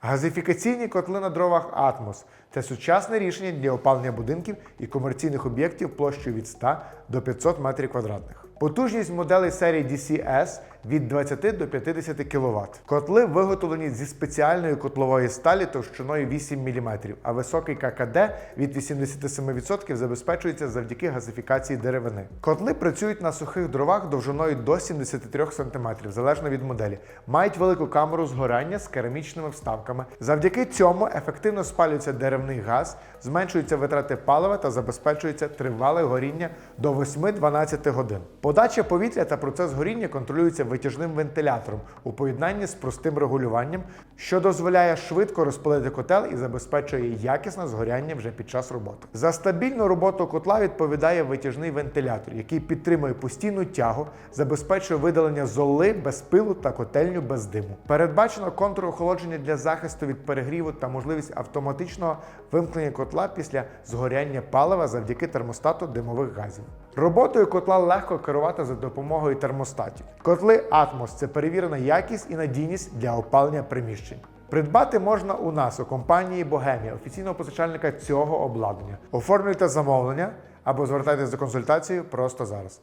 Газифікаційні котли на дровах Атмос це сучасне рішення для опалення будинків і комерційних об'єктів площею від 100 до 500 метрів квадратних. Потужність моделей серії DCS від 20 до 50 кВт. Котли виготовлені зі спеціальної котлової сталі товщиною 8 мм, а високий ККД від 87% забезпечується завдяки газифікації деревини. Котли працюють на сухих дровах довжиною до 73 см, залежно від моделі. Мають велику камеру згорання з керамічними вставками. Завдяки цьому ефективно спалюється деревний газ, зменшуються витрати палива та забезпечується тривале горіння до 8-12 годин. Подача повітря та процес горіння контролюється витяжним вентилятором у поєднанні з простим регулюванням, що дозволяє швидко розпалити котел і забезпечує якісне згоряння вже під час роботи. За стабільну роботу котла відповідає витяжний вентилятор, який підтримує постійну тягу, забезпечує видалення золи без пилу та котельню без диму. Передбачено контур охолодження для захисту від перегріву та можливість автоматичного вимкнення котла після згоряння палива завдяки термостату димових газів. Роботою котла легко керувати за допомогою термостатів. Котли Атмос це перевірена якість і надійність для опалення приміщень. Придбати можна у нас у компанії Богемія, офіційного постачальника цього обладнання. Оформлюйте замовлення або звертайтеся за консультацією просто зараз.